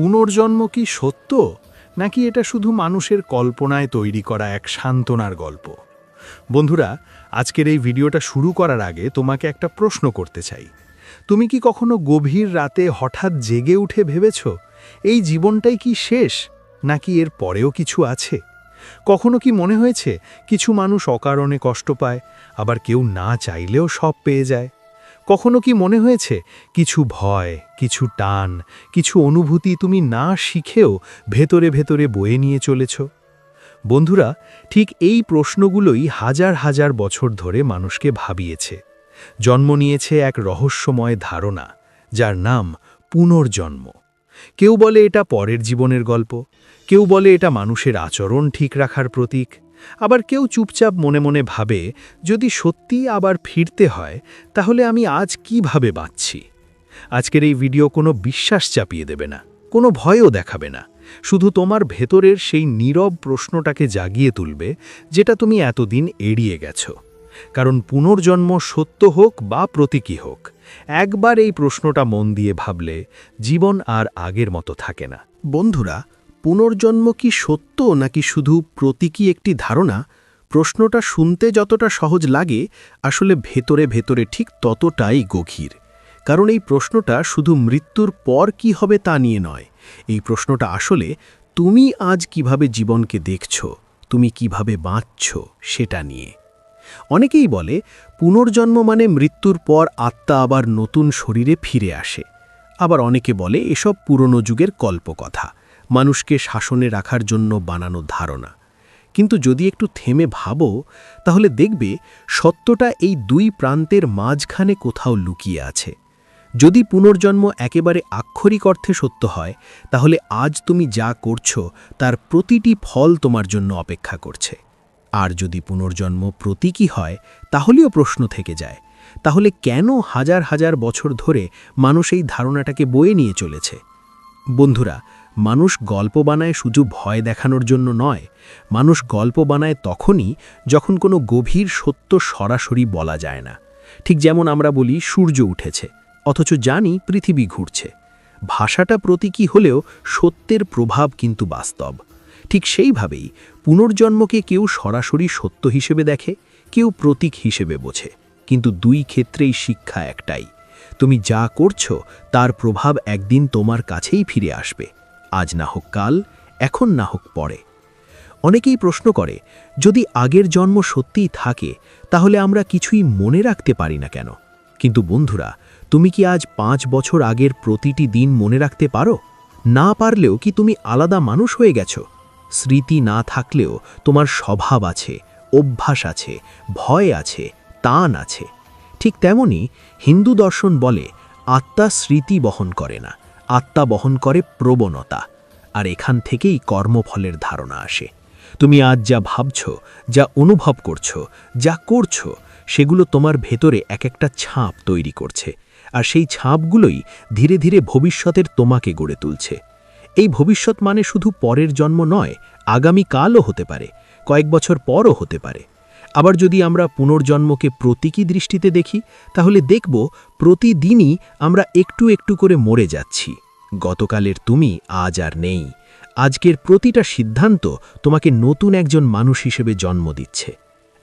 পুনর্জন্ম কি সত্য, নাকি এটা শুধু মানুষের কল্পনায় তৈরি করা এক সান্ত্বনার গল্প? বন্ধুরা, আজকের এই ভিডিওটা শুরু করার আগে তোমাকে একটা প্রশ্ন করতে চাই। তুমি কি কখনো গভীর রাতে হঠাৎ জেগে উঠে ভেবেছ, এই জীবনটাই কি শেষ, নাকি এর পরেও কিছু আছে? কখনো কি মনে হয়েছে, কিছু মানুষ অকারণে কষ্ট পায়, আবার কেউ না চাইলেও সব পেয়ে যায়? কখনো কি মনে হয়েছে, কিছু ভয়, কিছু টান, কিছু অনুভূতি তুমি না শিখেও ভেতরে ভেতরে বয়ে নিয়ে চলেছ? বন্ধুরা, ঠিক এই প্রশ্নগুলোই হাজার হাজার বছর ধরে মানুষকে ভাবিয়েছে। জন্ম নিয়েছে এক রহস্যময় ধারণা, যার নাম পুনর্জন্ম। কেউ বলে এটা পরের জীবনের গল্প, কেউ বলে এটা মানুষের আচরণ ঠিক রাখার প্রতীক। আবার কেউ চুপচাপ মনে মনে ভাবে, যদি সত্যি আবার ফিরতে হয়, তাহলে আমি আজ কীভাবে বাঁচছি? আজকের এই ভিডিও কোনো বিশ্বাস চাপিয়ে দেবে না, কোনো ভয়ও দেখাবে না। শুধু তোমার ভেতরের সেই নীরব প্রশ্নটাকে জাগিয়ে তুলবে, যেটা তুমি এতদিন এড়িয়ে গেছো। কারণ পুনর্জন্ম সত্য হোক বা প্রতীকী হোক, একবার এই প্রশ্নটা মন দিয়ে ভাবলে জীবন আর আগের মতো থাকে না। বন্ধুরা পুনর্জন্ম কি সত্য নাকি শুধু প্রতীকী একটি ধারণা? প্রশ্নটা শুনতে যতটা সহজ লাগে, আসলে ভেতরে ভেতরে ঠিক ততটাই গভীর। কারণ এই প্রশ্নটা শুধু মৃত্যুর পর কি হবে তা নিয়ে নয়। এই প্রশ্নটা আসলে, তুমি আজ কীভাবে জীবনকে দেখছ? তুমি কীভাবে বাঁচছ সেটা নিয়ে। অনেকেই বলে, পুনর্জন্ম মানে মৃত্যুর পর আত্মা আবার নতুন শরীরে ফিরে আসে। আবার অনেকে বলে, এসব পুরনো যুগের কল্পকথা। মানুষকে শাসনে রাখার জন্য বানানো ধারণা। কিন্তু যদি একটু থেমে ভাবো, তাহলে দেখবে সত্যটা এই দুই প্রান্তের মাঝখানে কোথাও লুকিয়ে আছে। যদি পুনর্জন্ম একেবারে আক্ষরিক অর্থে সত্য হয়, তাহলে আজ তুমি যা করছ, তার প্রতিটি ফল তোমার জন্য অপেক্ষা করছে। আর যদি পুনর্জন্ম প্রতীকী হয়, তাহলেও প্রশ্ন থেকে যায়, তাহলে কেন হাজার হাজার বছর ধরে মানুষ এই ধারণাটাকে বয়ে নিয়ে চলেছে? বন্ধুরা মানুষ গল্প বানায় শুধু ভয় দেখানোর জন্য নয়, মানুষ গল্প বানায় তখনই যখন কোনো গভীর সত্য সরাসরি বলা যায় না। ঠিক যেমন আমরা বলি, সূর্য উঠেছে, অথচ জানি পৃথিবী ঘুরছে। ভাষাটা প্রতীকী হলেও সত্যের প্রভাব কিন্তু বাস্তব। ঠিক সেইভাবেই পুনর্জন্মকে কেউ সরাসরি সত্য হিসেবে দেখে, কেউ প্রতীক হিসেবে বোঝে। কিন্তু দুই ক্ষেত্রেই শিক্ষা একটাই, তুমি যা করছ তার প্রভাব একদিন তোমার কাছেই ফিরে আসবে। আজ না হোক কাল, এখন না হোক পরে। অনেকেই প্রশ্ন করে, যদি আগের জন্ম সত্যিই থাকে, তাহলে আমরা কিছুই মনে রাখতে পারি না কেন? কিন্তু বন্ধুরা, তুমি কি আজ পাঁচ বছর আগের প্রতিটি দিন মনে রাখতে পারো? না পারলেও কি তুমি আলাদা মানুষ হয়ে গেছো? স্মৃতি না থাকলেও তোমার স্বভাব আছে, অভ্যাস আছে, ভয় আছে, তান আছে। ঠিক তেমনি হিন্দু দর্শন বলে, আত্মা স্মৃতি বহন করে না। আত্মা বহন করে প্রবণতা, আর এখান থেকেই কর্মফলের ধারণা আসে। তুমি আজ যা ভাবছ, যা অনুভব করছ, যা করছ, সেগুলো তোমার ভেতরে এক একটা ছাপ তৈরি করছে, আর সেই ছাপগুলোই ধীরে ধীরে ভবিষ্যতের তোমাকে গড়ে তুলছে। এই ভবিষ্যৎ মানে শুধু পরের জন্ম নয়, আগামী কালও হতে পারে, কয়েক বছর পরও হতে পারে। আবার যদি আমরা পুনর্জন্মকে প্রতীকী দৃষ্টিতে দেখি, তাহলে দেখব প্রতিদিনই আমরা একটু একটু করে মরে যাচ্ছি। গতকালের তুমি আজ আর নেই। আজকের প্রতিটা সিদ্ধান্ত তোমাকে নতুন একজন মানুষ হিসেবে জন্ম দিচ্ছে।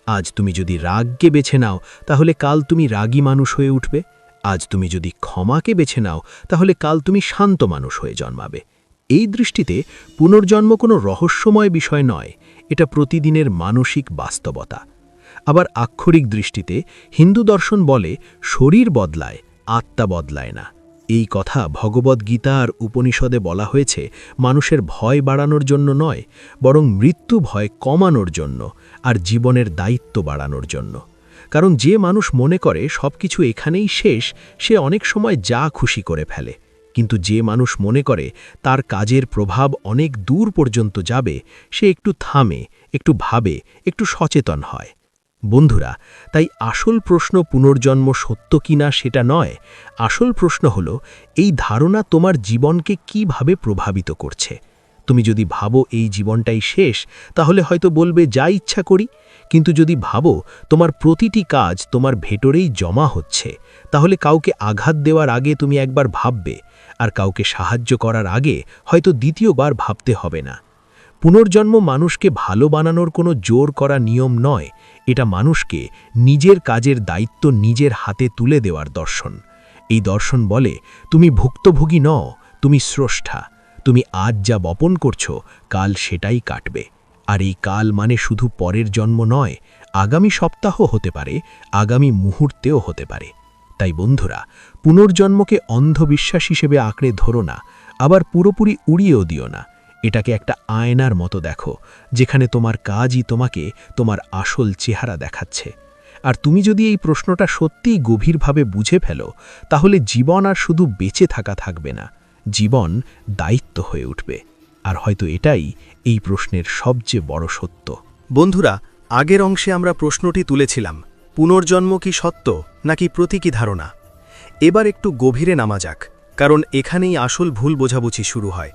আজ তুমি যদি রাগকে বেছে নাও, তাহলে কাল তুমি রাগী মানুষ হয়ে উঠবে। আজ তুমি যদি ক্ষমাকে বেছে নাও, তাহলে কাল তুমি শান্ত মানুষ হয়ে জন্মাবে। এই দৃষ্টিতে পুনর্জন্ম কোনো রহস্যময় বিষয় নয়, এটা প্রতিদিনের মানসিক বাস্তবতা। আবার আক্ষরিক দৃষ্টিতে হিন্দু দর্শন বলে শরীর বদলায়, আত্মা বদলায় না। এই কথা ভগবদ্গীতা আর উপনিষদে বলা হয়েছে, মানুষের ভয় বাড়ানোর জন্য নয়, বরং মৃত্যু ভয় কমানোর জন্য আর জীবনের দায়িত্ব বাড়ানোর জন্য। কারণ যে মানুষ মনে করে সব কিছু এখানেই শেষ, সে অনেক সময় যা খুশি করে ফেলে। কিন্তু যে মানুষ মনে করে তার কাজের প্রভাব অনেক দূর পর্যন্ত যাবে, সে একটু থামে, একটু ভাবে, একটু সচেতন হয়। বন্ধুরা, তাই আসল প্রশ্ন পুনর্জন্ম সত্য কিনা সেটা নয়, আসল প্রশ্ন হল, এই ধারণা তোমার জীবনকে কীভাবে প্রভাবিত করছে? তুমি যদি ভাবো এই জীবনটাই শেষ, তাহলে হয়তো বলবে, যা ইচ্ছা করি। কিন্তু যদি ভাবো, তোমার প্রতিটি কাজ তোমার ভেতরেই জমা হচ্ছে, তাহলে কাউকে আঘাত দেওয়ার আগে তুমি একবার ভাববে, আর কাউকে সাহায্য করার আগে হয়তো দ্বিতীয়বার ভাবতে হবে না। পুনর্জন্ম মানুষকে ভালো বানানোর কোনো জোর করা নিয়ম নয়, এটা মানুষকে নিজের কাজের দায়িত্ব নিজের হাতে তুলে দেওয়ার দর্শন। এই দর্শন বলে, তুমি ভুক্তভোগী নও, তুমি স্রষ্টা, তুমি আজ যা বপন করছ, কাল সেটাই কাটবে। আর এই কাল মানে শুধু পরের জন্ম নয়, আগামী সপ্তাহ হতে পারে, আগামী মুহূর্তেও হতে পারে। তাই বন্ধুরা, পুনর্জন্মকে অন্ধবিশ্বাস হিসেবে আঁকড়ে ধরো না, আবার পুরোপুরি উড়িয়েও দিও না। এটাকে একটা আয়নার মতো দেখো, যেখানে তোমার কাজই তোমাকে তোমার আসল চেহারা দেখাচ্ছে। আর তুমি যদি এই প্রশ্নটা সত্যিই গভীরভাবে বুঝে ফেলো, তাহলে জীবন আর শুধু বেঁচে থাকা থাকবে না, জীবন দায়িত্ব হয়ে উঠবে। আর হয়তো এটাই এই প্রশ্নের সবচেয়ে বড় সত্য। বন্ধুরা, আগের অংশে আমরা প্রশ্নটি তুলেছিলাম, পুনর্জন্ম কি সত্য, নাকি প্রতীকী ধারণা? এবার একটু গভীরে নামা যাক, কারণ এখানেই আসল ভুল বোঝাবুঝি শুরু হয়।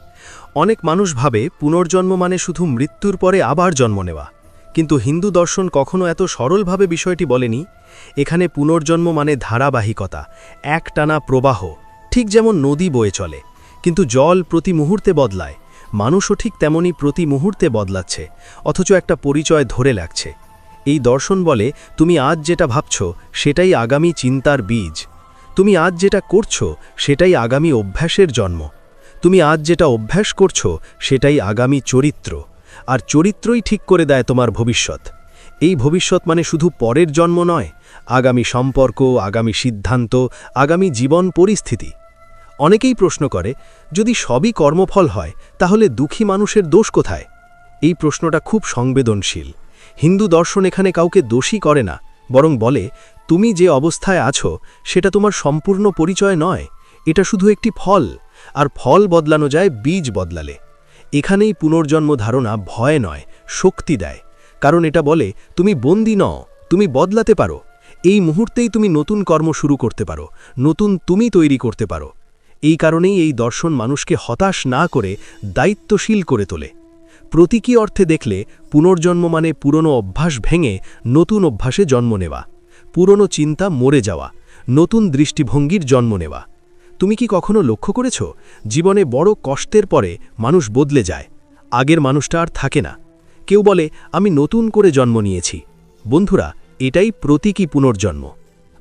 অনেক মানুষ ভাবে পুনর্জন্ম মানে শুধু মৃত্যুর পরে আবার জন্ম নেওয়া। কিন্তু হিন্দু দর্শন কখনো এত সরলভাবে বিষয়টি বলেনি, এখানে পুনর্জন্ম মানে ধারাবাহিকতা, একটানা প্রবাহ, ঠিক যেমন নদী বয়ে চলে। কিন্তু জল প্রতি মুহূর্তে বদলায়, মানুষও ঠিক তেমনি প্রতি মুহূর্তে বদলাচ্ছে, অথচ একটা পরিচয় ধরে লাগছে। এই দর্শন বলে, তুমি আজ যেটা ভাবছ, সেটাই আগামী চিন্তার বীজ। তুমি আজ যেটা করছ, সেটাই আগামী অভ্যাসের জন্ম। তুমি আজ যেটা অভ্যাস করছ, সেটাই আগামী চরিত্র। আর চরিত্রই ঠিক করে দেয় তোমার ভবিষ্যৎ। এই ভবিষ্যৎ মানে শুধু পরের জন্ম নয়, আগামী সম্পর্ক, আগামী সিদ্ধান্ত, আগামী জীবন পরিস্থিতি। অনেকেই প্রশ্ন করে, যদি সবই কর্মফল হয়, তাহলে দুঃখী মানুষের দোষ কোথায়? এই প্রশ্নটা খুব সংবেদনশীল। হিন্দু দর্শন এখানে কাউকে দোষী করে না, বরং বলে, তুমি যে অবস্থায় আছো, সেটা তোমার সম্পূর্ণ পরিচয় নয়, এটা শুধু একটি ফল। আর ফল বদলানো যায়, বীজ বদলালে। এখানেই পুনর্জন্ম ধারণা ভয় নয়, শক্তি দেয়। কারণ এটা বলে, তুমি বন্দি নও, তুমি বদলাতে পারো। এই মুহূর্তেই তুমি নতুন কর্ম শুরু করতে পারো, নতুন তুমি তৈরি করতে পারো। এই কারণেই এই দর্শন মানুষকে হতাশ না করে দায়িত্বশীল করে তোলে। প্রতীকী অর্থে দেখলে, পুনর্জন্ম মানে পুরনো অভ্যাস ভেঙে নতুন অভ্যাসে জন্ম নেওয়া। পুরনো চিন্তা মরে যাওয়া, নতুন দৃষ্টিভঙ্গির জন্ম নেওয়া। তুমি কি কখনো লক্ষ্য করেছ, জীবনে বড় কষ্টের পরে মানুষ বদলে যায়, আগের মানুষটা আর থাকে না? কেউ বলে, আমি নতুন করে জন্ম নিয়েছি। বন্ধুরা, এটাই প্রতীকী পুনর্জন্ম।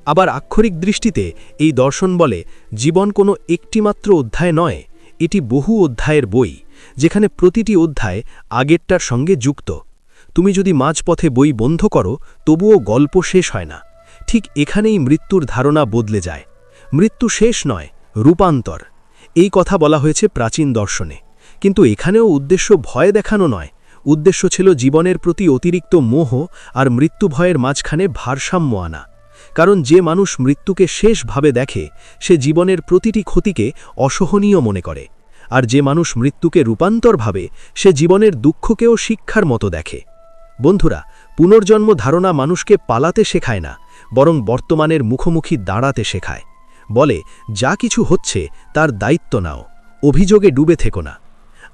আবার আক্ষরিক দৃষ্টিতে এই দর্শন বলে, জীবন কোনো একটিমাত্র অধ্যায় নয়, এটি বহু অধ্যায়ের বই, যেখানে প্রতিটি অধ্যায় আগেরটার সঙ্গে যুক্ত। তুমি যদি মাঝপথে বই বন্ধ করো, তবুও গল্প শেষ হয় না। ঠিক এখানেই মৃত্যুর ধারণা বদলে যায়। মৃত্যু শেষ নয় রূপান্তর। এই কথা বলা হয়েছে প্রাচীন দর্শনে। কিন্তু এখানেও উদ্দেশ্য ভয় দেখানো নয়। উদ্দেশ্য ছিল জীবনের প্রতি অতিরিক্ত মোহ আর মৃত্যু ভয়ের মাঝখানে ভারসাম্য আনা। কারণ যে মানুষ মৃত্যুকে শেষভাবে দেখে, সে জীবনের প্রতিটি ক্ষতিকে অসহনীয় মনে করে। আর যে মানুষ মৃত্যুকে রূপান্তর ভাবে, সে জীবনের দুঃখকেও শিক্ষার মতো দেখে। বন্ধুরা, পুনর্জন্ম ধারণা মানুষকে পালাতে শেখায় না, বরং বর্তমানের মুখোমুখি দাঁড়াতে শেখায়। বলে, যা কিছু হচ্ছে, তার দায়িত্ব নাও। অভিযোগে ডুবে থেকো না।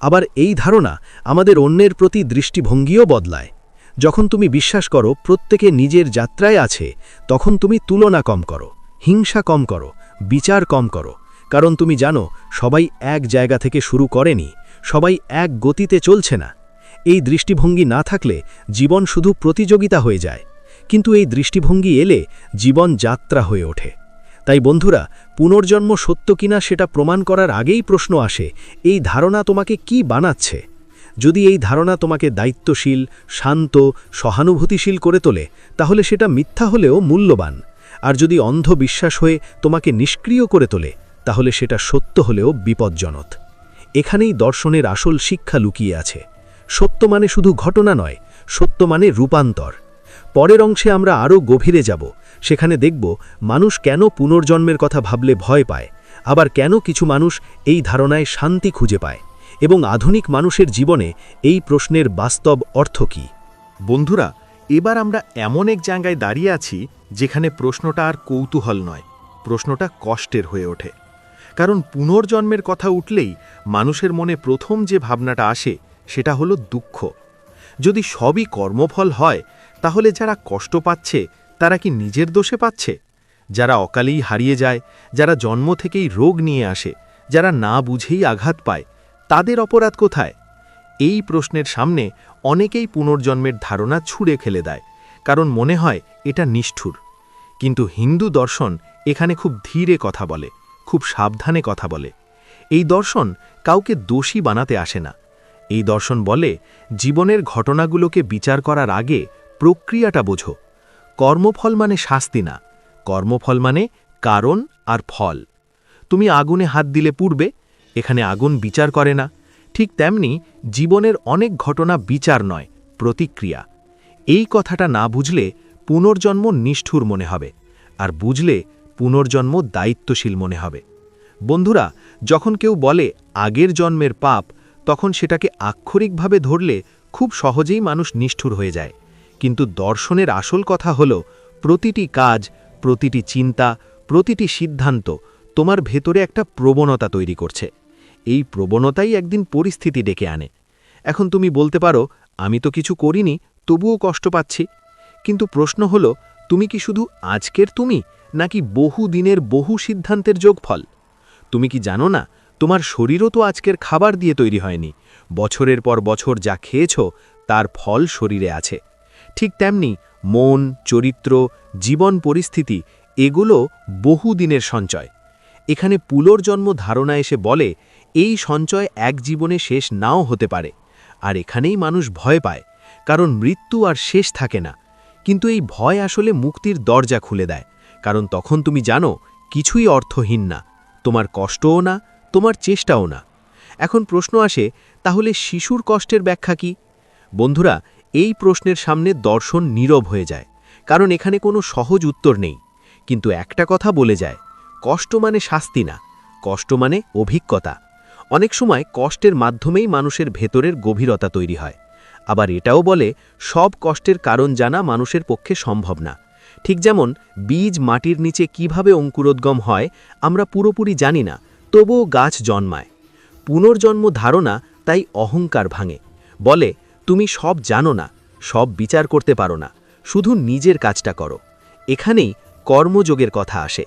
আবার এই ধারণা আমাদের অন্যের প্রতি দৃষ্টিভঙ্গিও বদলায়। যখন তুমি বিশ্বাস করো প্রত্যেকে নিজের যাত্রায় আছে, তখন তুমি তুলনা কম করো, হিংসা কম করো, বিচার কম করো। কারণ তুমি জানো, সবাই এক জায়গা থেকে শুরু করেনি, সবাই এক গতিতে চলছে না। এই দৃষ্টিভঙ্গি না থাকলে জীবন শুধু প্রতিযোগিতা হয়ে যায়। কিন্তু এই দৃষ্টিভঙ্গি এলে জীবন যাত্রা হয়ে ওঠে। তাই বন্ধুরা, পুনর্জন্ম সত্য কিনা সেটা প্রমাণ করার আগেই প্রশ্ন আসে, এই ধারণা তোমাকে কি বানাচ্ছে? যদি এই ধারণা তোমাকে দায়িত্বশীল, শান্ত, সহানুভূতিশীল করে তোলে, তাহলে সেটা মিথ্যা হলেও মূল্যবান। আর যদি অন্ধ বিশ্বাস হয়ে তোমাকে নিষ্ক্রিয় করে তোলে, তাহলে সেটা সত্য হলেও বিপজ্জনক। এখানেই দর্শনের আসল শিক্ষা লুকিয়ে আছে। সত্য মানে শুধু ঘটনা নয়, সত্য মানে রূপান্তর। পরের অংশে আমরা আরও গভীরে যাব, সেখানে দেখব মানুষ কেন পুনর্জন্মের কথা ভাবলে ভয় পায়, আবার কেন কিছু মানুষ এই ধারণায় শান্তি খুঁজে পায়, এবং আধুনিক মানুষের জীবনে এই প্রশ্নের বাস্তব অর্থ কী। বন্ধুরা, এবার আমরা এমন এক জায়গায় দাঁড়িয়ে আছি যেখানে প্রশ্নটা আর কৌতূহল নয়, প্রশ্নটা কষ্টের হয়ে ওঠে। কারণ পুনর্জন্মের কথা উঠলেই মানুষের মনে প্রথম যে ভাবনাটা আসে, সেটা হলো দুঃখ। যদি সবই কর্মফল হয় তাহলে যারা কষ্ট পাচ্ছে, তারা কি নিজের দোষে পাচ্ছে? যারা অকালেই হারিয়ে যায়, যারা জন্ম থেকেই রোগ নিয়ে আসে, যারা না বুঝেই আঘাত পায়, তাদের অপরাধ কোথায়? এই প্রশ্নের সামনে অনেকেই পুনর্জন্মের ধারণা ছুঁড়ে ফেলে দেয়, কারণ মনে হয় এটা নিষ্ঠুর। কিন্তু হিন্দু দর্শন এখানে খুব ধীরে কথা বলে, খুব সাবধানে কথা বলে। এই দর্শন কাউকে দোষী বানাতে আসে না। এই দর্শন বলে জীবনের ঘটনাগুলোকে বিচার করার আগে প্রক্রিয়াটা বোঝো। কর্মফল মানে শাস্তি না, কর্মফল মানে কারণ আর ফল। তুমি আগুনে হাত দিলে পূর্বে এখানে আগুন বিচার করে না। ঠিক তেমনি জীবনের অনেক ঘটনা বিচার নয়, প্রতিক্রিয়া। এই কথাটা না বুঝলে পুনর্জন্ম নিষ্ঠুর মনে হবে, আর বুঝলে পুনর্জন্ম দায়িত্বশীল মনে হবে। বন্ধুরা, যখন কেউ বলে আগের জন্মের পাপ, তখন সেটাকে আক্ষরিকভাবে ধরলে খুব সহজেই মানুষ নিষ্ঠুর হয়ে যায়। কিন্তু দর্শনের আসল কথা হল, প্রতিটি কাজ, প্রতিটি চিন্তা, প্রতিটি সিদ্ধান্ত তোমার ভেতরে একটা প্রবণতা তৈরি করছে। এই প্রবণতাই একদিন পরিস্থিতি ডেকে আনে। এখন তুমি বলতে পারো, আমি তো কিছু করিনি, তবুও কষ্ট পাচ্ছি। কিন্তু প্রশ্ন হল, তুমি কি শুধু আজকের তুমি, নাকি বহু দিনের বহু সিদ্ধান্তের যোগফল? তুমি কি জানো না, তোমার শরীরও তো আজকের খাবার দিয়ে তৈরি হয়নি। বছরের পর বছর যা খেয়েছ, তার ফল শরীরে আছে। ঠিক তেমনি মন, চরিত্র, জীবন পরিস্থিতি এগুলো বহু দিনের সঞ্চয়। এখানে পুনর্জন্ম ধারণা এসে বলে, এই সঞ্চয় এক জীবনে শেষ নাও হতে পারে। আর এখানেই মানুষ ভয় পায়, কারণ মৃত্যু আর শেষ থাকে না। কিন্তু এই ভয় আসলে মুক্তির দরজা খুলে দেয়, কারণ তখন তুমি জানো, কিছুই অর্থহীন না। তোমার কষ্টও না, তোমার চেষ্টাও না। এখন প্রশ্ন আসে, তাহলে শিশুর কষ্টের ব্যাখ্যা কি? বন্ধুরা এই প্রশ্নের সামনে দর্শন নীরব হয়ে যায়, কারণ এখানে কোনো সহজ উত্তর নেই। কিন্তু একটা কথা বলে যায়, কষ্ট মানে শাস্তি না, কষ্ট মানে অভিজ্ঞতা। অনেক সময় কষ্টের মাধ্যমেই মানুষের ভেতরের গভীরতা তৈরি হয়। আবার এটাও বলে, সব কষ্টের কারণ জানা মানুষের পক্ষে সম্ভব না। ঠিক যেমন, বীজ মাটির নিচে কীভাবে অঙ্কুরোদ্গম হয়, আমরা পুরোপুরি জানি না, তবুও গাছ জন্মায়। পুনর্জন্ম ধারণা তাই অহংকার ভাঙে। বলে তুমি সব জানো না, সব বিচার করতে পারো না, শুধু নিজের কাজটা করো। এখানেই কর্মযোগের কথা আসে।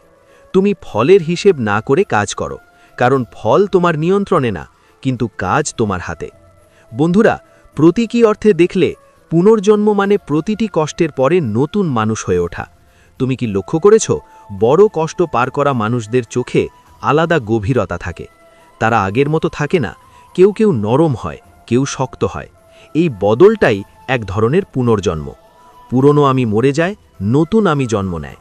তুমি ফলের হিসেব না করে কাজ করো, কারণ ফল তোমার নিয়ন্ত্রণে না, কিন্তু কাজ তোমার হাতে। বন্ধুরা, প্রতীকী অর্থে দেখলে পুনর্জন্ম মানে প্রতিটি কষ্টের পরে নতুন মানুষ হয়ে ওঠা। তুমি কি লক্ষ্য করেছ, বড় কষ্ট পার করা মানুষদের চোখে আলাদা গভীরতা থাকে? তারা আগের মতো থাকে না, কেউ কেউ নরম হয়, কেউ শক্ত হয়। এই বদলটাই এক ধরনের পুনর্জন্ম। পুরনো আমি মরে যায়, নতুন আমি জন্ম নেয়।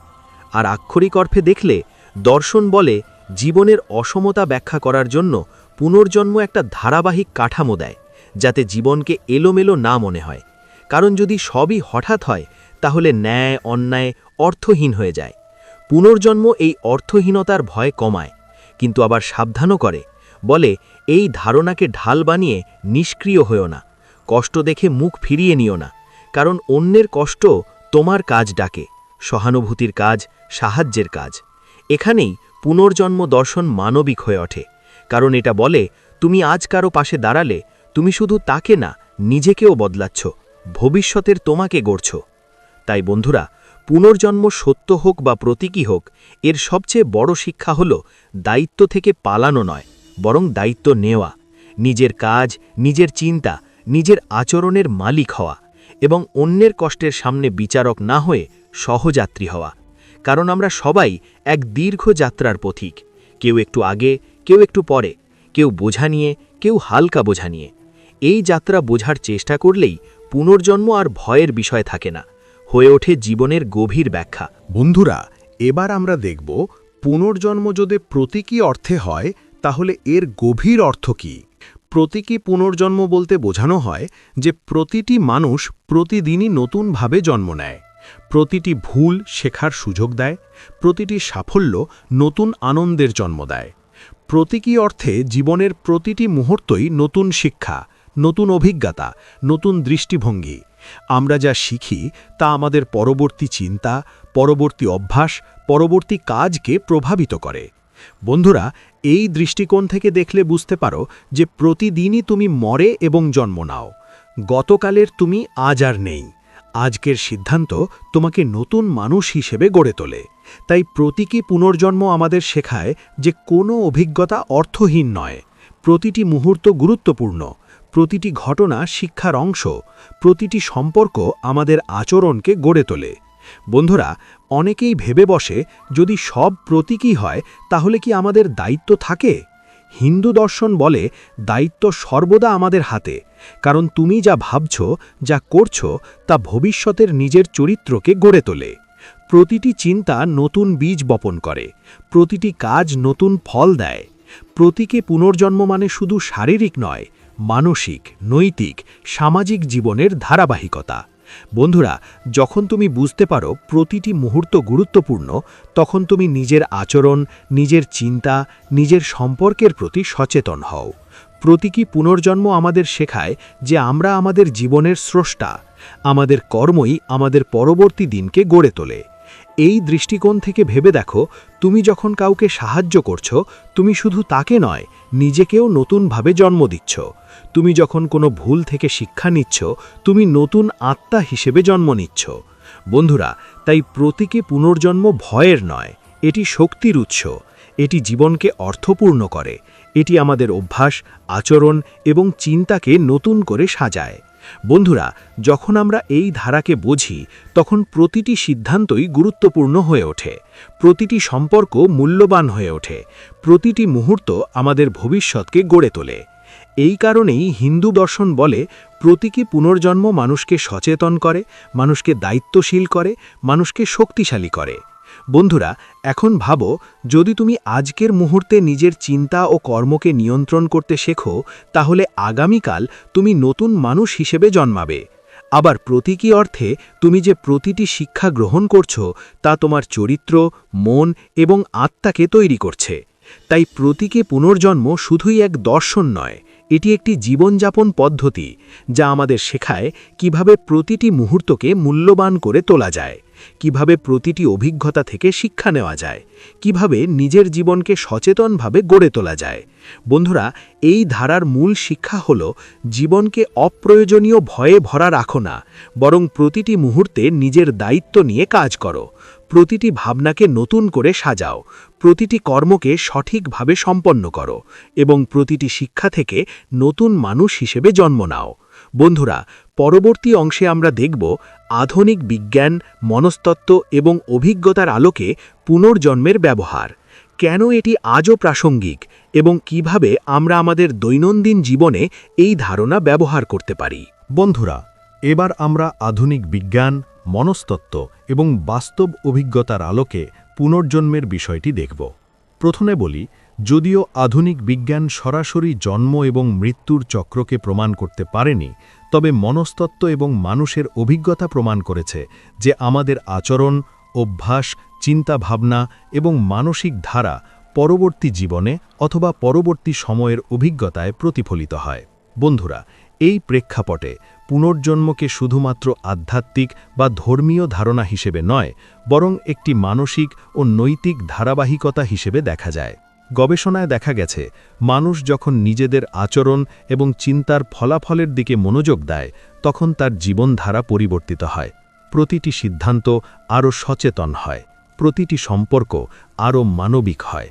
আর আক্ষরিক অর্থে দেখলে, দর্শন বলে জীবনের অসমতা ব্যাখ্যা করার জন্য পুনর্জন্ম একটা ধারাবাহিক কাঠামো দেয়, যাতে জীবনকে এলোমেলো না মনে হয়। কারণ যদি সবই হঠাৎ হয়, তাহলে ন্যায়, অন্যায় অর্থহীন হয়ে যায়। পুনর্জন্ম এই অর্থহীনতার ভয় কমায়, কিন্তু আবার সাবধানও করে। বলে, এই ধারণাকে ঢাল বানিয়ে নিষ্ক্রিয় হয়েও না। কষ্ট দেখে মুখ ফিরিয়ে নিও না, কারণ অন্যের কষ্ট তোমার কাজ ডাকে, সহানুভূতির কাজ সাহায্যের কাজ। এখানেই পুনর্জন্ম দর্শন মানবিক হয়ে ওঠে, কারণ এটা বলে, তুমি আজ কারও পাশে দাঁড়ালে, তুমি শুধু তাকে না, নিজেকেও বদলাচ্ছ, ভবিষ্যতের তোমাকে গড়ছ। তাই বন্ধুরা, পুনর্জন্ম সত্য হোক বা প্রতীকী হোক, এর সবচেয়ে বড় শিক্ষা হল দায়িত্ব থেকে পালানো নয়, বরং দায়িত্ব নেওয়া, নিজের কাজ, নিজের চিন্তা নিজের আচরণের মালিক হওয়া এবং অন্যের কষ্টের সামনে বিচারক না হয়ে সহযাত্রী হওয়া। কারণ আমরা সবাই এক দীর্ঘ যাত্রার পথিক। কেউ একটু আগে, কেউ একটু পরে, কেউ বোঝা নিয়ে, কেউ হালকা বোঝা নিয়ে। এই যাত্রা বোঝার চেষ্টা করলেই পুনর্জন্ম আর ভয়ের বিষয় থাকে না। হয়ে ওঠে জীবনের গভীর ব্যাখ্যা। বন্ধুরা, এবার আমরা দেখব পুনর্জন্ম যদি প্রতীকী অর্থে হয়, তাহলে এর গভীর অর্থ কী? প্রতীকী পুনর্জন্ম বলতে বোঝানো হয় যে প্রতিটি মানুষ প্রতিদিনই নতুনভাবে জন্ম নেয়। প্রতিটি ভুল শেখার সুযোগ দেয়, প্রতিটি সাফল্য নতুন আনন্দের জন্ম দেয়। প্রতীকী অর্থে জীবনের প্রতিটি মুহূর্তই নতুন শিক্ষা, নতুন অভিজ্ঞতা, নতুন দৃষ্টিভঙ্গি। আমরা যা শিখি তা আমাদের পরবর্তী চিন্তা, পরবর্তী অভ্যাস, পরবর্তী কাজকে প্রভাবিত করে। বন্ধুরা এই দৃষ্টিকোণ থেকে দেখলে বুঝতে পারো যে প্রতিদিনই তুমি মরে এবং জন্ম নাও। গতকালের তুমি আজ আর নেই। আজকের সিদ্ধান্ত তোমাকে নতুন মানুষ হিসেবে গড়ে তোলে। তাই প্রতীকী পুনর্জন্ম আমাদের শেখায় যে কোনো অভিজ্ঞতা অর্থহীন নয়। প্রতিটি মুহূর্ত গুরুত্বপূর্ণ। প্রতিটি ঘটনা শিক্ষার অংশ। প্রতিটি সম্পর্ক আমাদের আচরণকে গড়ে তোলে। বন্ধুরা অনেকেই ভেবে বসে, যদি সব প্রতীকই হয়, তাহলে কি আমাদের দায়িত্ব থাকে? হিন্দু দর্শন বলে, দায়িত্ব সর্বদা আমাদের হাতে। কারণ তুমি যা ভাবছ, যা করছ, তা ভবিষ্যতের নিজের চরিত্রকে গড়ে তোলে। প্রতিটি চিন্তা নতুন বীজ বপন করে। প্রতিটি কাজ নতুন ফল দেয়। প্রতীকে পুনর্জন্ম মানে শুধু শারীরিক নয়, মানসিক, নৈতিক, সামাজিক জীবনের ধারাবাহিকতা। বন্ধুরা, যখন তুমি বুঝতে পারো প্রতিটি মুহূর্ত গুরুত্বপূর্ণ, তখন তুমি নিজের আচরণ, নিজের চিন্তা, নিজের সম্পর্কের প্রতি সচেতন হও। প্রতীকী পুনর্জন্ম আমাদের শেখায় যে আমরা আমাদের জীবনের স্রষ্টা, আমাদের কর্মই আমাদের পরবর্তী দিনকে গড়ে তোলে। এই দৃষ্টিকোণ থেকে ভেবে দেখো, তুমি যখন কাউকে সাহায্য করছ, তুমি শুধু তাকে নয়, নিজেকেও নতুনভাবে জন্ম দিচ্ছ। তুমি যখন কোনো ভুল থেকে শিক্ষা নিচ্ছ, তুমি নতুন আত্মা হিসেবে জন্ম নিচ্ছ। বন্ধুরা, তাই প্রতীকে পুনর্জন্ম ভয়ের নয়, এটি শক্তির উৎস। এটি জীবনকে অর্থপূর্ণ করে। এটি আমাদের অভ্যাস, আচরণ এবং চিন্তাকে নতুন করে সাজায়। বন্ধুরা, যখন আমরা এই ধারাকে বুঝি, তখন প্রতিটি সিদ্ধান্তই গুরুত্বপূর্ণ হয়ে ওঠে। প্রতিটি সম্পর্ক মূল্যবান হয়ে ওঠে। প্রতিটি মুহূর্ত আমাদের ভবিষ্যৎকে গড়ে তোলে। এই কারণেই হিন্দু দর্শন বলে, প্রতীকী পুনর্জন্ম মানুষকে সচেতন করে, মানুষকে দায়িত্বশীল করে, মানুষকে শক্তিশালী করে। বন্ধুরা, এখন ভাবো, যদি তুমি আজকের মুহূর্তে নিজের চিন্তা ও কর্মকে নিয়ন্ত্রণ করতে শেখো, তাহলে আগামীকাল তুমি নতুন মানুষ হিসেবে জন্মাবে। আবার প্রতীকী অর্থে তুমি যে প্রতিটি শিক্ষা গ্রহণ করছ, তা তোমার চরিত্র, মন এবং আত্মাকে তৈরি করছে। তাই প্রতীকে পুনর্জন্ম শুধুই এক দর্শন নয় এটি একটি জীবনযাপন পদ্ধতি যা আমাদের শেখায় কীভাবে প্রতিটি মুহূর্তকে মূল্যবান করে তোলা যায়। কীভাবে প্রতিটি অভিজ্ঞতা থেকে শিক্ষা নেওয়া যায়, কীভাবে নিজের জীবনকে সচেতনভাবে গড়ে তোলা যায়। বন্ধুরা, এই ধারার মূল শিক্ষা হল জীবনকে অপ্রয়োজনীয় ভয়ে ভরা রাখো না, বরং প্রতিটি মুহূর্তে নিজের দায়িত্ব নিয়ে কাজ করো। প্রতিটি ভাবনাকে নতুন করে সাজাও, প্রতিটি কর্মকে সঠিকভাবে সম্পন্ন করো এবং প্রতিটি শিক্ষা থেকে নতুন মানুষ হিসেবে জন্ম নাও। বন্ধুরা, পরবর্তী অংশে আমরা দেখব আধুনিক বিজ্ঞান, মনস্তত্ত্ব এবং অভিজ্ঞতার আলোকে পুনর্জন্মের ব্যবহার। কেন এটি আজও প্রাসঙ্গিক এবং কীভাবে আমরা আমাদের দৈনন্দিন জীবনে এই ধারণা ব্যবহার করতে পারি? বন্ধুরা, এবার আমরা আধুনিক বিজ্ঞান, মনস্তত্ত্ব এবং বাস্তব অভিজ্ঞতার আলোকে পুনর্জন্মের বিষয়টি দেখব। প্রথমে বলি যদিও আধুনিক বিজ্ঞান সরাসরি জন্ম এবং মৃত্যুর চক্রকে প্রমাণ করতে পারেনি, তবে মনস্তত্ত্ব এবং মানুষের অভিজ্ঞতা প্রমাণ করেছে যে আমাদের আচরণ, অভ্যাস, চিন্তাভাবনা এবং মানসিক ধারা পরবর্তী জীবনে অথবা পরবর্তী সময়ের অভিজ্ঞতায় প্রতিফলিত হয়। বন্ধুরা, এই প্রেক্ষাপটে পুনর্জন্মকে শুধুমাত্র আধ্যাত্মিক বা ধর্মীয় ধারণা হিসেবে নয়, বরং একটি মানসিক ও নৈতিক ধারাবাহিকতা হিসেবে দেখা যায়। গবেষণায় দেখা গেছে, মানুষ যখন নিজেদের আচরণ এবং চিন্তার ফলাফলের দিকে মনোযোগ দেয়, তখন তার জীবনধারা পরিবর্তিত হয়। প্রতিটি সিদ্ধান্ত আরও সচেতন হয়, প্রতিটি সম্পর্ক আরও মানবিক হয়।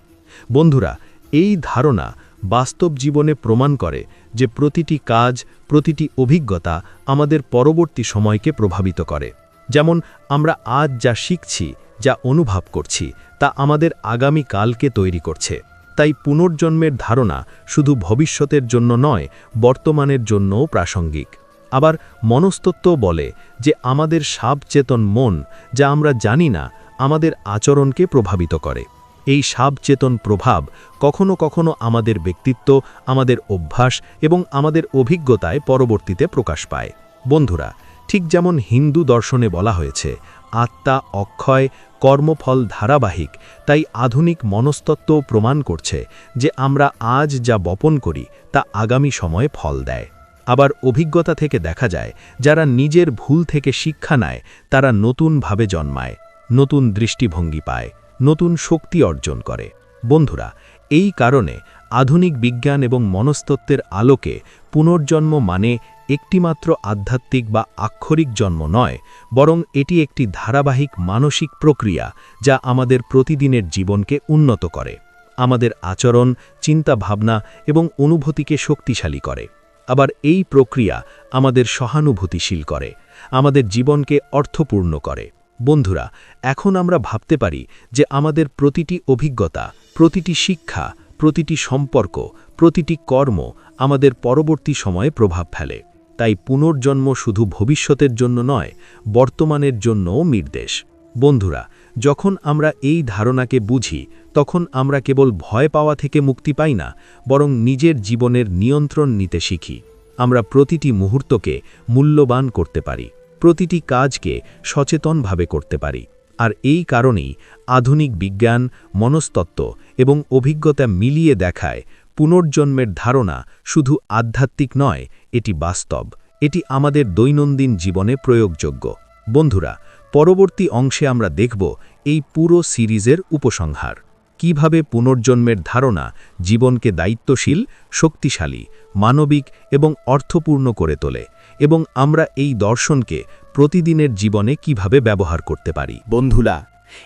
বন্ধুরা, এই ধারণা বাস্তব জীবনে প্রমাণ করে যে প্রতিটি কাজ, প্রতিটি অভিজ্ঞতা আমাদের পরবর্তী সময়কে প্রভাবিত করে। যেমন, আমরা আজ যা শিখছি যা অনুভব করছি তা আমাদের আগামী কালকে তৈরি করছে। তাই পুনর্জন্মের ধারণা শুধু ভবিষ্যতের জন্য নয়, বর্তমানের জন্যও প্রাসঙ্গিক। আবার মনস্তত্ত্ব বলে যে আমাদের সাবচেতন মন যা আমরা জানি না, আমাদের আচরণকে প্রভাবিত করে। এই সাবচেতন প্রভাব কখনো কখনো আমাদের ব্যক্তিত্ব, আমাদের অভ্যাস এবং আমাদের অভিজ্ঞতায় পরবর্তীতে প্রকাশ পায়। বন্ধুরা, ঠিক যেমন হিন্দু দর্শনে বলা হয়েছে আত্মা অক্ষয়, কর্মফল ধারাবাহিক, তাই আধুনিক মনস্তত্ত্ব প্রমাণ করছে যে আমরা আজ যা বপন করি, তা আগামী সময়ে ফল দেয়। আবার অভিজ্ঞতা থেকে দেখা যায়, যারা নিজের ভুল থেকে শিক্ষা নেয়, তারা নতুনভাবে জন্মায়, নতুন দৃষ্টিভঙ্গি পায়, নতুন শক্তি অর্জন করে। বন্ধুরা, এই কারণে আধুনিক বিজ্ঞান এবং মনস্তত্ত্বের আলোকে পুনর্জন্ম মানে একটিমাত্র আধ্যাত্মিক বা আক্ষরিক জন্ম নয়, বরং এটি একটি ধারাবাহিক মানসিক প্রক্রিয়া যা আমাদের প্রতিদিনের জীবনকে উন্নত করে, আমাদের আচরণ, চিন্তাভাবনা এবং অনুভূতিকে শক্তিশালী করে। আবার এই প্রক্রিয়া আমাদের সহানুভূতিশীল করে, আমাদের জীবনকে অর্থপূর্ণ করে। বন্ধুরা, এখন আমরা ভাবতে পারি যে আমাদের প্রতিটি অভিজ্ঞতা, প্রতিটি শিক্ষা, প্রতিটি সম্পর্ক, প্রতিটি কর্ম আমাদের পরবর্তী সময়ে প্রভাব ফেলে। তাই পুনর্জন্ম শুধু ভবিষ্যতের জন্য নয়, বর্তমানের জন্যও নির্দেশ। বন্ধুরা, যখন আমরা এই ধারণাকে বুঝি, তখন আমরা কেবল ভয় পাওয়া থেকে মুক্তি পাই না, বরং নিজের জীবনের নিয়ন্ত্রণ নিতে শিখি। আমরা প্রতিটি মুহূর্তকে মূল্যবান করতে পারি, প্রতিটি কাজকে সচেতনভাবে করতে পারি, আর এই কারণেই আধুনিক বিজ্ঞান, মনস্তত্ত্ব এবং অভিজ্ঞতা মিলিয়ে দেখায় পুনর্জন্মের ধারণা শুধু আধ্যাত্মিক নয়, এটি বাস্তব। এটি আমাদের দৈনন্দিন জীবনে প্রয়োগযোগ্য। বন্ধুরা, পরবর্তী অংশে আমরা দেখব এই পুরো সিরিজের উপসংহার। কীভাবে পুনর্জন্মের ধারণা জীবনকে দায়িত্বশীল, শক্তিশালী, মানবিক এবং অর্থপূর্ণ করে তোলে এবং আমরা এই দর্শনকে প্রতিদিনের জীবনে কীভাবে ব্যবহার করতে পারি। বন্ধুরা,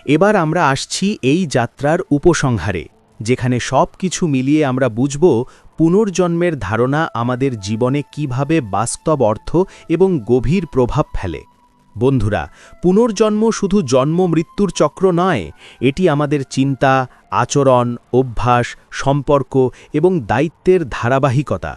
এবার আমরা আসছি এই যাত্রার উপসংহারে। যেখানে সব কিছু মিলিয়ে আমরা বুঝব পুনর্জন্মের ধারণা আমাদের জীবনে কীভাবে বাস্তব অর্থ এবং গভীর প্রভাব ফেলে। বন্ধুরা, পুনর্জন্ম শুধু জন্ম মৃত্যুর চক্র নয়, এটি আমাদের চিন্তা, আচরণ, অভ্যাস, সম্পর্ক এবং দায়িত্বের ধারাবাহিকতা।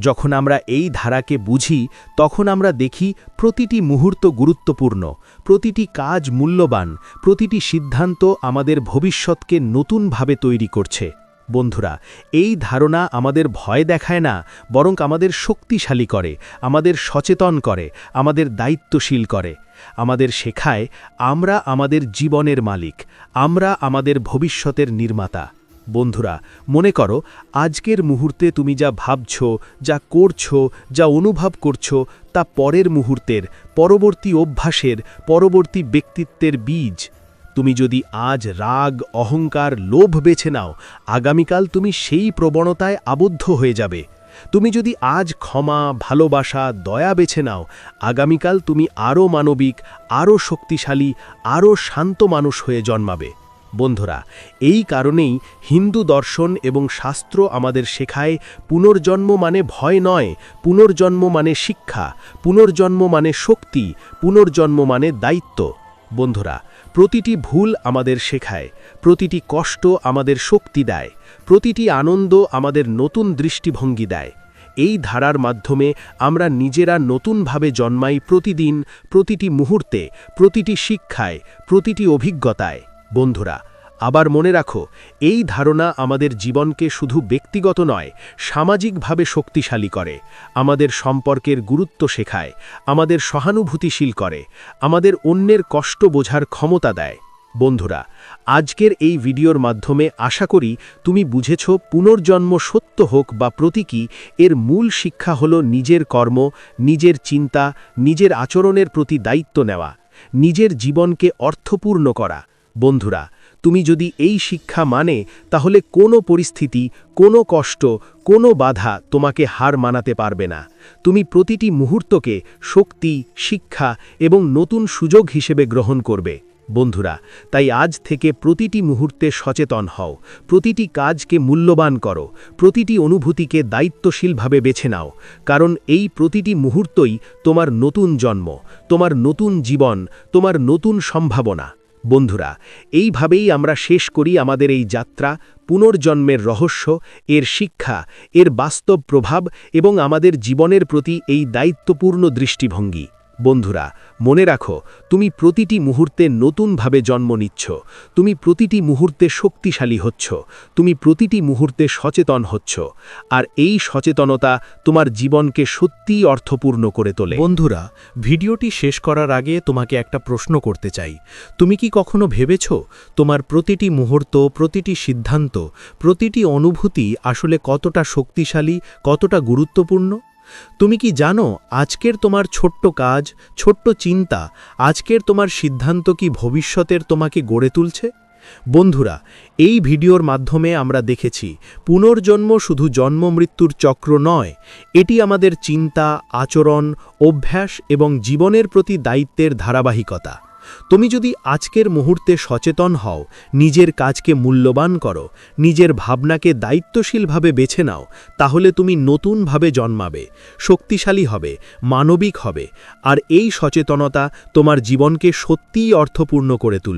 যখন আমরা এই ধারাকে বুঝি, তখন আমরা দেখি প্রতিটি মুহূর্ত গুরুত্বপূর্ণ, প্রতিটি কাজ মূল্যবান, প্রতিটি সিদ্ধান্ত আমাদের ভবিষ্যৎকে নতুনভাবে তৈরি করছে। বন্ধুরা, এই ধারণা আমাদের ভয় দেখায় না, বরং আমাদের শক্তিশালী করে, আমাদের সচেতন করে, আমাদের দায়িত্বশীল করে। আমাদের শেখায়, আমরা আমাদের জীবনের মালিক, আমরা আমাদের ভবিষ্যতের নির্মাতা। বন্ধুরা, মনে করো, আজকের মুহূর্তে তুমি যা ভাবছ, যা করছ, যা অনুভব করছ, তা পরের মুহূর্তের, পরবর্তী অভ্যাসের, পরবর্তী ব্যক্তিত্বের বীজ। তুমি যদি আজ রাগ, অহংকার, লোভ বেছে নাও, আগামীকাল তুমি সেই প্রবণতায় আবদ্ধ হয়ে যাবে। তুমি যদি আজ ক্ষমা, ভালোবাসা, দয়া বেছে নাও, আগামীকাল তুমি আরও মানবিক, আরও শক্তিশালী, আরও শান্ত মানুষ হয়ে জন্মাবে। বন্ধুরা, এই কারণেই হিন্দু দর্শন এবং শাস্ত্র আমাদের শেখায় পুনর্জন্ম মানে ভয় নয়, পুনর্জন্ম মানে শিক্ষা, পুনর্জন্ম মানে শক্তি, পুনর্জন্ম মানে দায়িত্ব। বন্ধুরা, প্রতিটি ভুল আমাদের শেখায়, প্রতিটি কষ্ট আমাদের শক্তি দেয়, প্রতিটি আনন্দ আমাদের নতুন দৃষ্টিভঙ্গি দেয়। এই ধারার মাধ্যমে আমরা নিজেরা নতুনভাবে জন্মাই প্রতিদিন, প্রতিটি মুহূর্তে, প্রতিটি শিক্ষায়, প্রতিটি অভিজ্ঞতায়। বন্ধুরা, আবার মনে রাখো, এই ধারণা আমাদের জীবনকে শুধু ব্যক্তিগত নয়, সামাজিকভাবে শক্তিশালী করে, আমাদের সম্পর্কের গুরুত্ব শেখায়, আমাদের সহানুভূতিশীল করে, আমাদের অন্যের কষ্ট বোঝার ক্ষমতা দেয়। বন্ধুরা, আজকের এই ভিডিওর মাধ্যমে আশা করি তুমি বুঝেছ পুনর্জন্ম সত্য হোক বা প্রতীকী, এর মূল শিক্ষা হল নিজের কর্ম, নিজের চিন্তা, নিজের আচরণের প্রতি দায়িত্ব নেওয়া, নিজের জীবনকে অর্থপূর্ণ করা। বন্ধুরা, তুমি যদি এই শিক্ষা মানে তাহলে কোনো পরিস্থিতি, কোনো কষ্ট, কোনো বাধা তোমাকে হার মানাতে পারবে না। তুমি প্রতিটি মুহূর্তকে শক্তি, শিক্ষা এবং নতুন সুযোগ হিসেবে গ্রহণ করবে। বন্ধুরা, তাই আজ থেকে প্রতিটি মুহূর্তে সচেতন হও, প্রতিটি কাজকে মূল্যবান করো, প্রতিটি অনুভূতিকে দায়িত্বশীলভাবে বেছে নাও, কারণ এই প্রতিটি মুহূর্তই তোমার নতুন জন্ম, তোমার নতুন জীবন, তোমার নতুন সম্ভাবনা। বন্ধুরা, এইভাবেই আমরা শেষ করি আমাদের এই যাত্রা, পুনর্জন্মের রহস্য, এর শিক্ষা, এর বাস্তব প্রভাব এবং আমাদের জীবনের প্রতি এই দায়িত্বপূর্ণ দৃষ্টিভঙ্গি। বন্ধুরা, মনে রাখো, তুমি প্রতিটি মুহূর্তে নতুনভাবে জন্ম নিচ্ছ। তুমি প্রতিটি মুহূর্তে শক্তিশালী হচ্ছ। তুমি প্রতিটি মুহূর্তে সচেতন হচ্ছ। আর এই সচেতনতা তোমার জীবনকে সত্যিই অর্থপূর্ণ করে তোলে। বন্ধুরা, ভিডিওটি শেষ করার আগে তোমাকে একটা প্রশ্ন করতে চাই। তুমি কি কখনো ভেবেছ, তোমার প্রতিটি মুহূর্ত, প্রতিটি সিদ্ধান্ত, প্রতিটি অনুভূতি আসলে কতটা শক্তিশালী, কতটা গুরুত্বপূর্ণ? তুমি কি জানো আজকের তোমার ছোট্ট কাজ, ছোট্ট চিন্তা, আজকের তোমার সিদ্ধান্ত কি ভবিষ্যতের তোমাকে গড়ে তুলছে? বন্ধুরা, এই ভিডিওর মাধ্যমে আমরা দেখেছি, পুনর্জন্ম শুধু জন্ম মৃত্যুর চক্র নয়, এটি আমাদের চিন্তা, আচরণ, অভ্যাস এবং জীবনের প্রতি দায়িত্বের ধারাবাহিকতা। তুমি যদি আজকের মুহূর্তে সচেতন হও, নিজের কাজকে মূল্যবান করো, নিজের ভাবনাকে দায়িত্বশীলভাবে বেছে নাও, তাহলে তুমি নতুনভাবে জন্মাবে, শক্তিশালী হবে, মানবিক হবে, আর এই সচেতনতা তোমার জীবনকে সত্যিই অর্থপূর্ণ করে তুলবে।